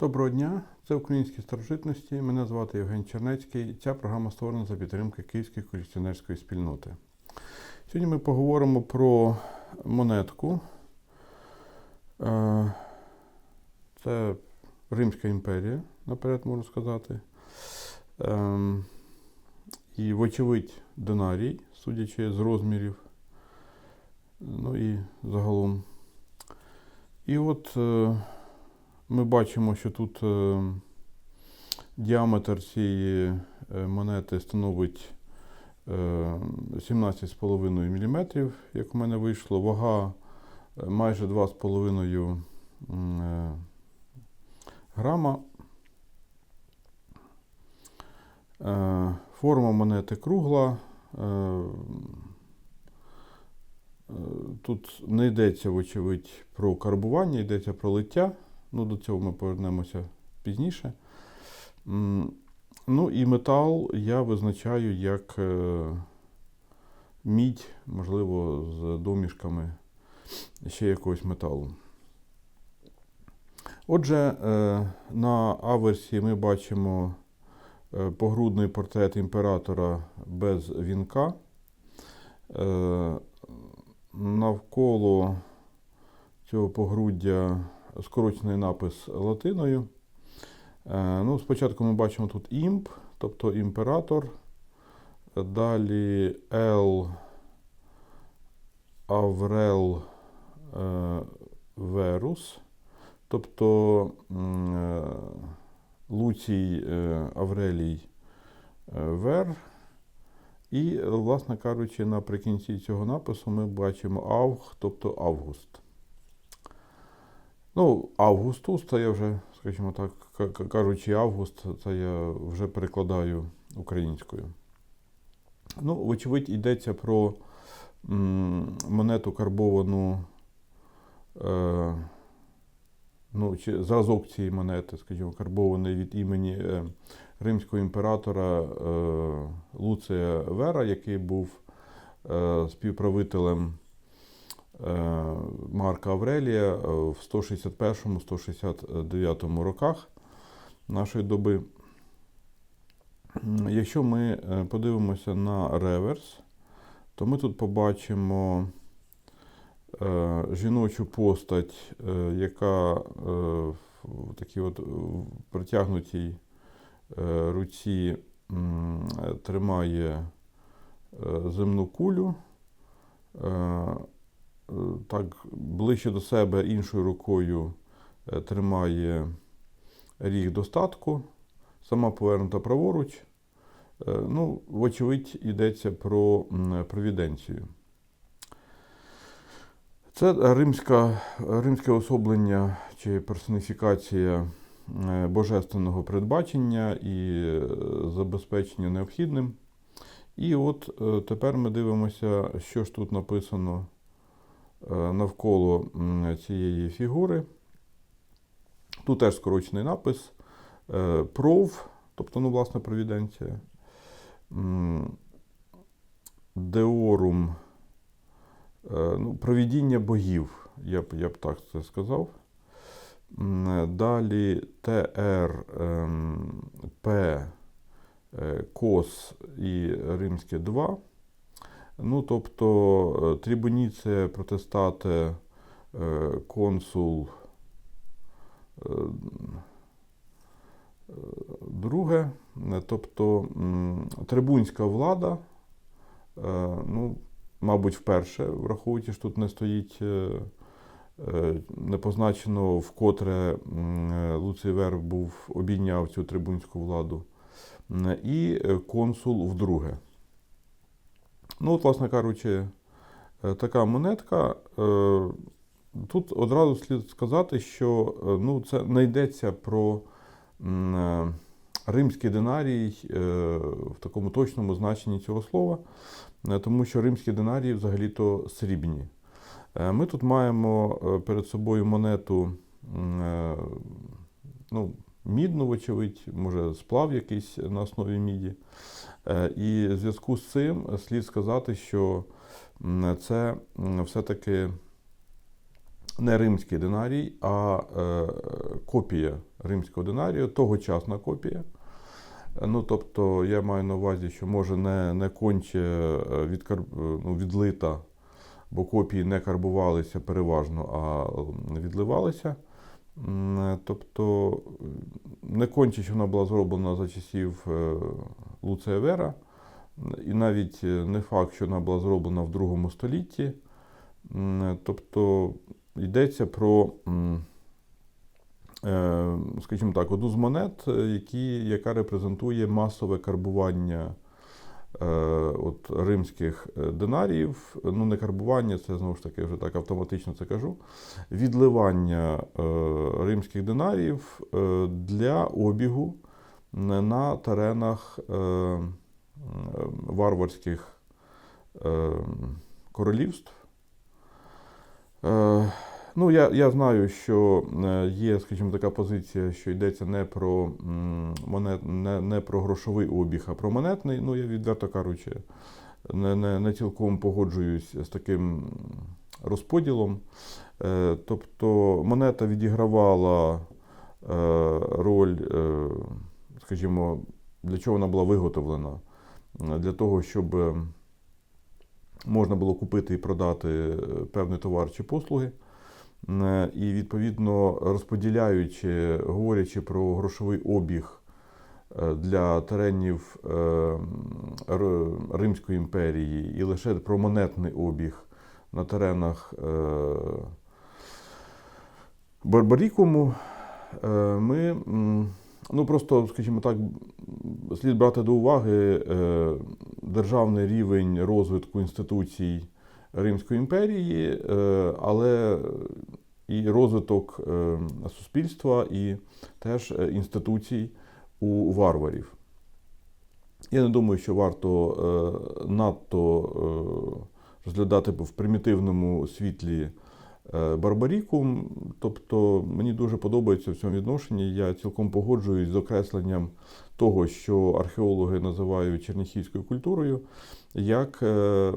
Доброго дня, це українські старожитності. Мене звати Євген Чернецький. Ця програма створена за підтримки Київської колекціонерської спільноти. Сьогодні ми поговоримо про монетку. Е, Це Римська імперія, наперед можу сказати. Ем, І, вочевидь, динарій, судячи з розмірів. Ну і загалом. І от е, ми бачимо, що тут е, діаметр цієї е, монети становить е, 17,5 мм, як у мене вийшло. Вага е, майже 2,5 е, грама. Е, Форма монети кругла. Е, е, Тут не йдеться, вочевидь, про карбування, йдеться про лиття. Ну, до цього ми повернемося пізніше. Ну і метал я визначаю як е, мідь, можливо, з домішками ще якогось металу. Отже, е, на аверсі ми бачимо е, погрудний портрет імператора без вінка. Навколо цього погруддя скорочений напис латиною. Е, Ну, спочатку ми бачимо тут імп, тобто імператор. Далі Л Аврел е, Верус, тобто е, Луцій Аврелій Вер. І, власне кажучи, наприкінці цього напису ми бачимо Авг, тобто Август. Ну, Августус, це я вже, скажімо так, ка- ка- кажучи, Август, це я вже перекладаю українською. Ну, вочевидь, йдеться про монету карбовану, е, ну, чи зразок цієї монети, скажімо, карбований від імені е, римського імператора е, Луція Вера, який був е, співправителем Марка Аврелія е, в 161-169 роках нашої доби. Якщо ми е, подивимося на реверс, то ми тут побачимо е, жіночу постать, е, яка е, в такій от протягнутій е, руці е, тримає е, земну кулю. Так, ближче до себе іншою рукою е, тримає ріг достатку, сама повернута праворуч. Е, Ну, вочевидь, йдеться про провіденцію. Це римська, римське особлення чи персоніфікація е, божественного передбачення і забезпечення необхідним. І от тепер ми дивимося, що ж тут написано навколо цієї фігури. Тут теж скорочений напис. Е, Пров, тобто, ну, власне, провіденція. Деорум. Е, Ну, провідіння богів, я б, я б так це сказав. Далі ТР, ем, П, е, Кос і Римське 2. Ну, тобто, е, трибуніце, протестати, е, консул. е, Друге, тобто трибунська влада, ну, мабуть, вперше, враховуючи, що тут не стоїть не позначено, вкотре м, е, Луцій Вер був обійняв цю трибунську владу, і консул вдруге. Ну, от, власне кажучи, е, така монетка. Е, Тут одразу слід сказати, що е, ну, це не йдеться про римський динарій в такому точному значенні цього слова, тому що римські динарії взагалі-то срібні. Ми тут маємо перед собою монету ну, мідну, вочевидь, може, сплав якийсь на основі міді. Е, І в зв'язку з цим слід сказати, що це все-таки не римський динарій, а е, копія римського динарію, тогочасна копія. Ну, тобто, я маю на увазі, що може не, не конче е, е, ну, відлита, бо копії не карбувалися переважно, а відливалися. Е, Тобто, е, не конче, що вона була зроблена за часів е, Вера, і навіть не факт, що вона була зроблена в другому столітті. Тобто йдеться про, скажімо так, одну з монет, які, яка репрезентує масове карбування от, римських е, динаріїв. Ну, не карбування, це знову ж таки вже так автоматично це кажу. Відливання е, римських динаріїв е, для обігу на- на теренах е, варварських е, королівств. Ну, я, я знаю, що е, є, скажімо, така позиція, що йдеться не про монет, не, не про грошовий обіг, а про монетний. Ну, я відверто кажучи, не, не, не цілком погоджуюсь з таким розподілом. Е, Тобто монета відігравала е, роль, скажімо, для чого вона була виготовлена? Для того, щоб е, можна було купити і продати певний товар чи послуги. Е, І відповідно розподіляючи, говорячи про грошовий обіг е, для теренів е, Римської імперії і лише про монетний обіг на теренах Барбарікуму, ми ну просто, скажімо так, слід брати до уваги державний рівень розвитку інституцій Римської імперії, е, але і розвиток е, суспільства, і теж е, інституцій у варварів. Я не думаю, що варто надто розглядати в примітивному світлі Барбарікум. Тобто мені дуже подобається в цьому відношенні. Я цілком погоджуюсь з окресленням того, що археологи називають черніхівською культурою, як е,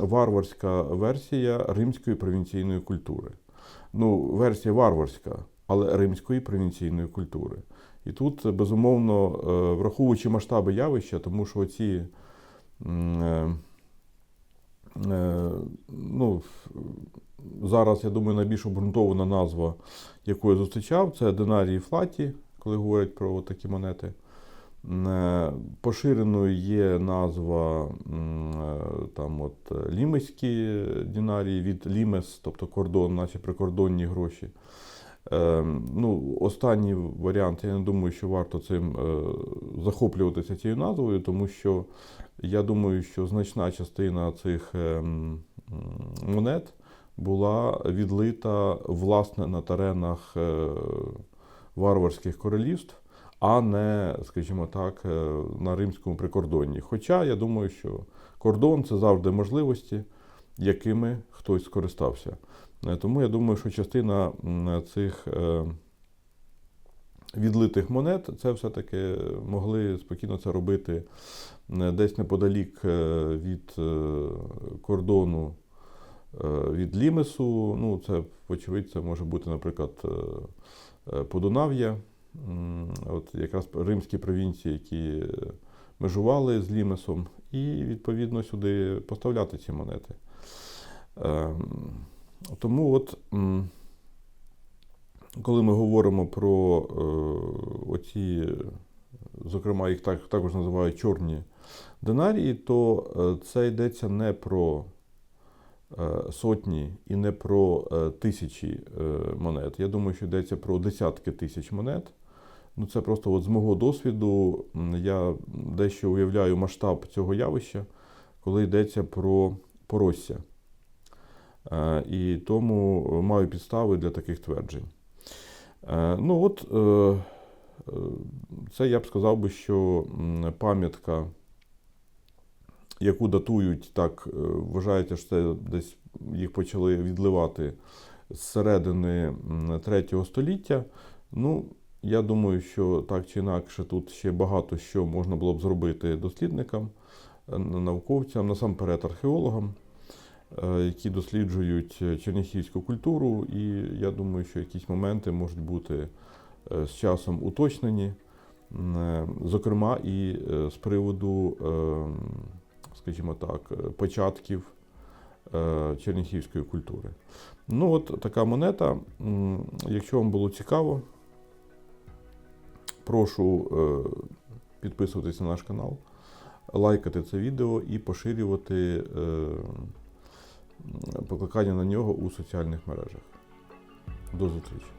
варварська версія римської провінційної культури. Ну, версія варварська, але римської провінційної культури. І тут, безумовно, е, враховуючи масштаби явища, тому що ці ну, зараз, я думаю, найбільш обґрунтована назва, яку я зустрічав, це динарії флаті, коли говорять про такі монети. Е, Поширеною є назва е, там от, лімеські динарії від лімес, тобто кордон, наші прикордонні гроші. Е, ну, останній варіант, я не думаю, що варто цим е, захоплюватися цією назвою, тому що я думаю, що значна частина цих е, монет була відлита власне на теренах е, варварських королівств, а не, скажімо так, е, на римському прикордонні. Хоча я думаю, що кордон це завжди можливості, якими хтось скористався. Е, Тому я думаю, що частина цих е, відлитих монет це все-таки могли спокійно це робити е, десь неподалік від кордону від Лімесу. Ну, це, вочевидь, це може бути, наприклад, Подунав'я, от якраз римські провінції, які межували з Лімесом, і відповідно сюди поставляти ці монети. Тому от, коли ми говоримо про е, оці, зокрема, їх так, також називають чорні динарії, то е, це йдеться не про е, сотні і не про тисячі монет. Я думаю, що йдеться про десятки тисяч монет. Ну, це просто от з мого досвіду я дещо уявляю масштаб цього явища, коли йдеться про поросся. Е, І тому маю підстави для таких тверджень. Е, Ну от, е, е, це я б сказав би, що пам'ятка, яку датують, так е, вважається, що це десь їх почали відливати з середини м, третього століття. Ну, я думаю, що так чи інакше тут ще багато що можна було б зробити дослідникам, е, науковцям, насамперед археологам, е, які досліджують е, черніхівську культуру, і я думаю, що якісь моменти можуть бути е, з часом уточнені, е, зокрема і е, з приводу, е, скажімо так, е, початків е, черніхівської культури. Ну, от така монета. Якщо вам було цікаво, прошу е, підписуватись на наш канал, лайкати це відео і поширювати е, покликання на нього у соціальних мережах. До зустрічі!